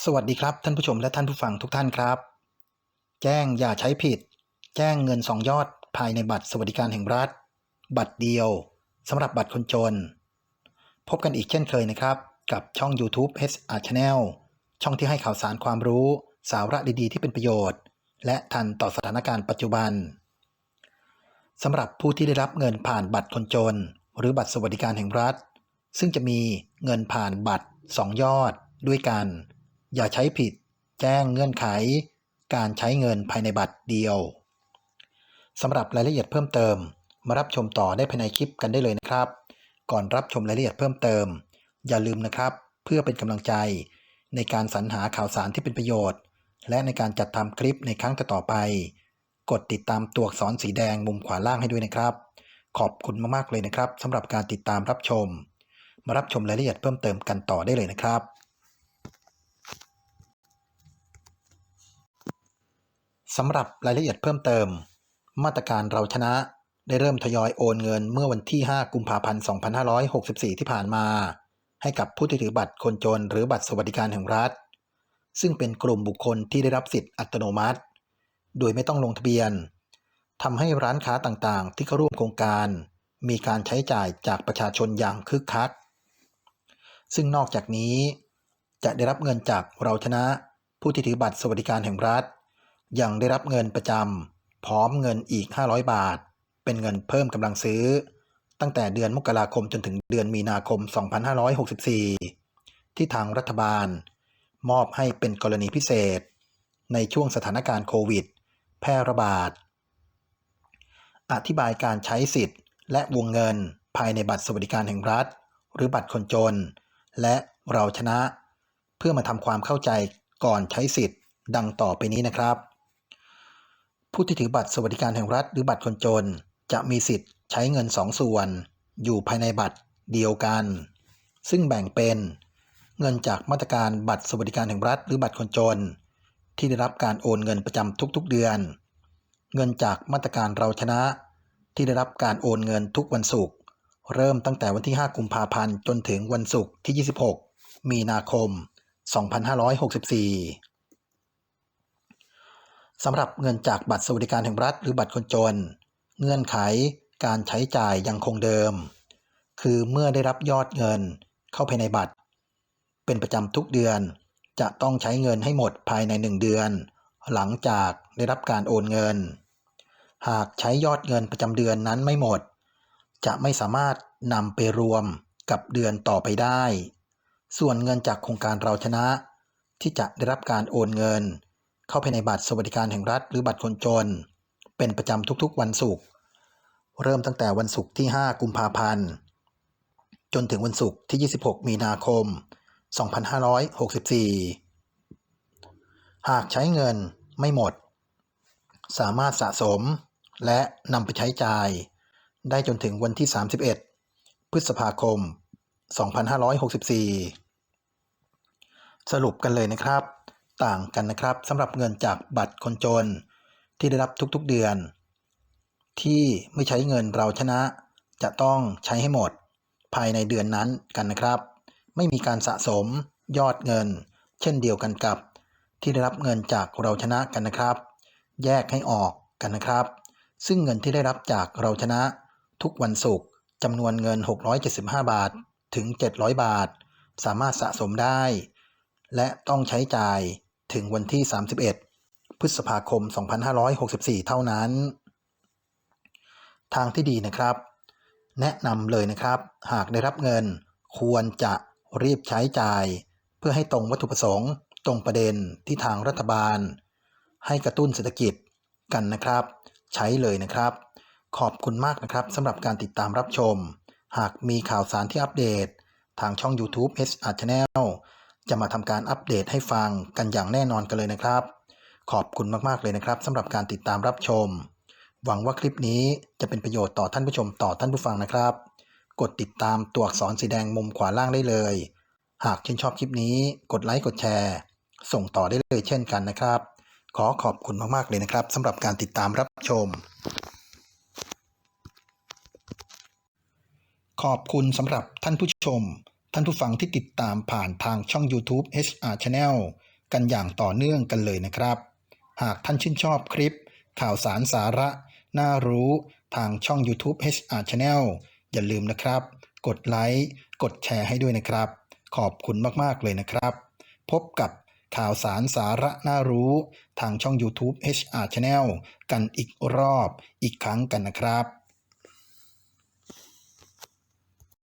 สวัสดีครับท่านผู้ชมและท่านผู้ฟังทุกท่านครับ แจ้งอย่าใช้ผิด แจ้งเงินสองยอดภายในบัตรสวัสดิการแห่งรัฐ บัตรเดียวสำหรับบัตรคนจน พบกันอีกเช่นเคยนะครับ กับช่อง YouTube HR Channel ช่องที่ให้ข่าวสารความรู้ สาระดีๆ ที่เป็นประโยชน์ และทันต่อสถานการณ์ปัจจุบันสำหรับผู้ที่ได้รับเงินผ่านบัตรคนจน หรือบัตรสวัสดิการแห่งรัฐ ซึ่งจะมีเงินผ่านบัตร 2 ยอดด้วยกัน อย่าใช้ผิด แจ้งเงื่อนไข การใช้เงินภายในบัตรเดียวสำหรับรายละเอียดเพิ่มเติม มารับชมต่อได้ภายในคลิปกันได้เลยนะครับ ก่อนรับชมรายละเอียดเพิ่มเติม อย่าลืมนะครับ เพื่อเป็นกำลังใจ ในการสรรหาข่าวสารที่เป็นประโยชน์ และในการจัดทำคลิปในครั้งต่อไป กดติดตามตัวอักษรสีแดงมุมขวาล่างให้ด้วยนะครับ ขอบคุณมากๆเลยนะครับสำหรับการติดตามรับชม มารับชมรายละเอียดเพิ่มเติมกันต่อได้เลยนะครับ สำหรับรายละเอียดเพิ่มเติม มาตรการเราชนะ ได้เริ่มทยอยโอนเงินเมื่อวันที่ 5 กุมภาพันธ์ 2564 ที่ผ่านมา ให้กับผู้ที่ถือบัตรคนจนหรือบัตรสวัสดิการแห่งรัฐ ซึ่งเป็นกลุ่มบุคคลที่ได้รับสิทธิ์อัตโนมัติ โดยไม่ต้องลงทะเบียนทำให้ร้านค้าต่างๆ ที่เข้าร่วมโครงการ มีการใช้จ่ายจากประชาชนอย่างคึกคัก ซึ่งนอกจากนี้ จะได้รับเงินจากเราชนะ ผู้ที่ถือบัตรสวัสดิการแห่งรัฐ ยังได้รับเงินประจำพร้อมเงินอีก 500 บาท เป็นเงินเพิ่มกำลังซื้อ ตั้งแต่เดือนมกราคมจนถึงเดือนมีนาคม 2564 ที่ทางรัฐบาล มอบให้เป็นกรณีพิเศษ ในช่วงสถานการณ์โควิด แพร่ระบาด อธิบายการใช้สิทธิ์ และวงเงินภายในบัตรสวัสดิการแห่งรัฐ หรือบัตรคนจน และเราชนะ เพื่อมาทำความเข้าใจก่อนใช้สิทธิ์ดังต่อไปนี้นะครับ ผู้ที่ถือบัตรสวัสดิการแห่งรัฐหรือบัตรคนจน จะมีสิทธิ์ใช้เงินสองส่วน อยู่ภายในบัตรเดียวกัน ซึ่งแบ่งเป็น เงินจากมาตรการบัตรสวัสดิการแห่งรัฐหรือบัตรคนจน ที่ได้รับการโอนเงินประจำทุกๆเดือน เงินจากมาตรการเราชนะ ที่ได้รับการโอนเงินทุกวันศุกร์เริ่มตั้งแต่วันที่ 5 กุมภาพันธ์จนถึงวันศุกร์ที่ 26 มีนาคม 2564 สำหรับเงินจากบัตรสวัสดิการแห่งรัฐหรือบัตรคนจน เงื่อนไขการใช้จ่ายยังคงเดิม คือเมื่อได้รับยอดเงินเข้าภายในบัตร เป็นประจำทุกเดือนจะต้องใช้เงินให้หมดภายใน 1 เดือน หลังจากได้รับการโอนเงิน หากใช้ยอดเงินประจำเดือนนั้นไม่หมด จะไม่สามารถนำไปรวมกับเดือนต่อไปได้ ส่วนเงินจากโครงการเราชนะ ที่จะได้รับการโอนเงิน เข้าภายในบัตรสวัสดิการแห่งรัฐ หรือบัตรคนจน เป็นประจำทุกๆวันศุกร์เริ่มตั้งแต่วันศุกร์ที่ 5 กุมภาพันธ์ จนถึงวันศุกร์ที่ 26 มีนาคม 2564 หากใช้เงินไม่หมด สามารถสะสมและนำไปใช้จ่าย ได้จนถึงวันที่ 31 พฤษภาคม 2564 สรุปกันเลยนะครับ ต่างกันนะครับสำหรับเงินจากบัตรคนจน ที่ได้รับทุกๆเดือน ที่ไม่ใช้เงินเราชนะ จะต้องใช้ให้หมด ภายในเดือนนั้นกันนะครับ ไม่มีการสะสมยอดเงิน เช่นเดียวกันกับ ที่ได้รับเงินจากเราชนะกันนะครับ แยกให้ออกกันนะครับ ซึ่งเงินที่ได้รับจากเราชนะ ทุกวันศุกร์จำนวนเงิน 675 บาทถึง 700 บาท สามารถสะสมได้ และต้องใช้จ่าย ถึงวันที่ 31 พฤษภาคม 2564 เท่านั้น ทางที่ดีนะครับ แนะนำเลยนะครับ หากได้รับเงิน ควรจะรีบใช้จ่าย เพื่อให้ตรงวัตถุประสงค์ ตรงประเด็นที่ทางรัฐบาล ให้กระตุ้นเศรษฐกิจกันนะครับ ใช้เลยนะครับ ขอบคุณมากนะครับสำหรับการติดตามรับชม หากมีข่าวสารที่อัปเดต ทางช่อง YouTube HR Channel จะมาทำการอัปเดตให้ฟังกันอย่างแน่นอนกันเลยนะครับ ขอบคุณมากๆเลยนะครับสำหรับการติดตามรับชม หวังว่าคลิปนี้จะเป็นประโยชน์ต่อท่านผู้ชมต่อท่านผู้ฟังนะครับ กดติดตามตัวอักษรสีแดงมุมขวาล่างได้เลย หากชื่นชอบคลิปนี้กดไลค์กดแชร์ ส่งต่อได้เลยเช่นกันนะครับ ขอขอบคุณมากๆเลยนะครับสำหรับการติดตามรับชมขอบคุณสำหรับท่านผู้ชม ท่านผู้ฟังที่ติดตามผ่านทางช่อง YouTube HR Channel กันอย่างต่อเนื่องกันเลยนะครับ หากท่านชื่นชอบคลิป ข่าวสารสาระ น่ารู้ทางช่อง YouTube HR Channel อย่าลืมนะครับ กดไลค์ กดแชร์ให้ด้วยนะครับ ขอบคุณมากๆเลยนะครับ พบกับข่าวสารสาระน่ารู้ทางช่อง YouTube HR Channel กันอีกรอบอีกครั้งกันนะครับ